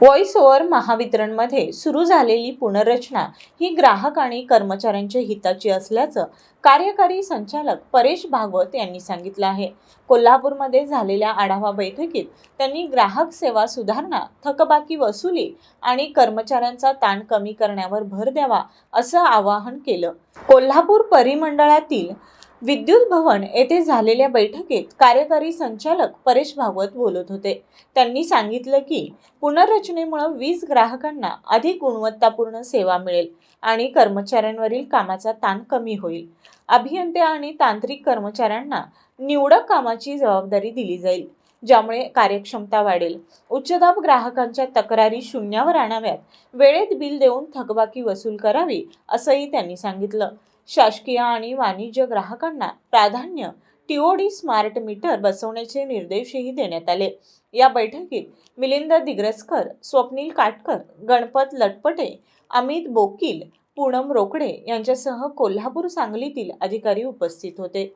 Voice over महावितरणमध्ये सुरू झालेली पुनर्रचना ही ग्राहक आणि कर्मचाऱ्यांच्या हिताची असल्याचं कार्यकारी संचालक परेश भागवत यांनी सांगितलं आहे. कोल्हापूरमध्ये झालेल्या आढावा बैठकीत त्यांनी ग्राहक सेवा सुधारणा थकबाकी वसुली आणि कर्मचाऱ्यांचा ताण कमी करण्यावर भर द्यावा असं आवाहन केलं. कोल्हापूर परिमंडळातील विद्युत भवन येथे झालेल्या बैठकीत कार्यकारी संचालक परेश भागवत बोलत होते. त्यांनी सांगितलं की पुनर्रचनेमुळे वीज ग्राहकांना अधिक गुणवत्तापूर्ण सेवा मिळेल आणि कर्मचाऱ्यांवरील कामाचा ताण कमी होईल. अभियंते आणि तांत्रिक कर्मचाऱ्यांना निवडक कामाची जबाबदारी दिली जाईल ज्यामुळे कार्यक्षमता वाढेल. उच्चदाब ग्राहकांच्या तक्रारी शून्यावर आणाव्यात वेळेत बिल देऊन थकबाकी वसूल करावी असंही त्यांनी सांगितलं. शासकीय आणि वाणिज्य ग्राहकांना प्राधान्य टीओडी स्मार्ट मीटर बसवण्याचे निर्देशही देण्यात आले. या बैठकीत मिलिंद दिग्रसकर स्वप्नील काटकर गणपत लटपटे अमित बोकील पूनम रोकडे यांच्यासह कोल्हापूर सांगलीतील अधिकारी उपस्थित होते.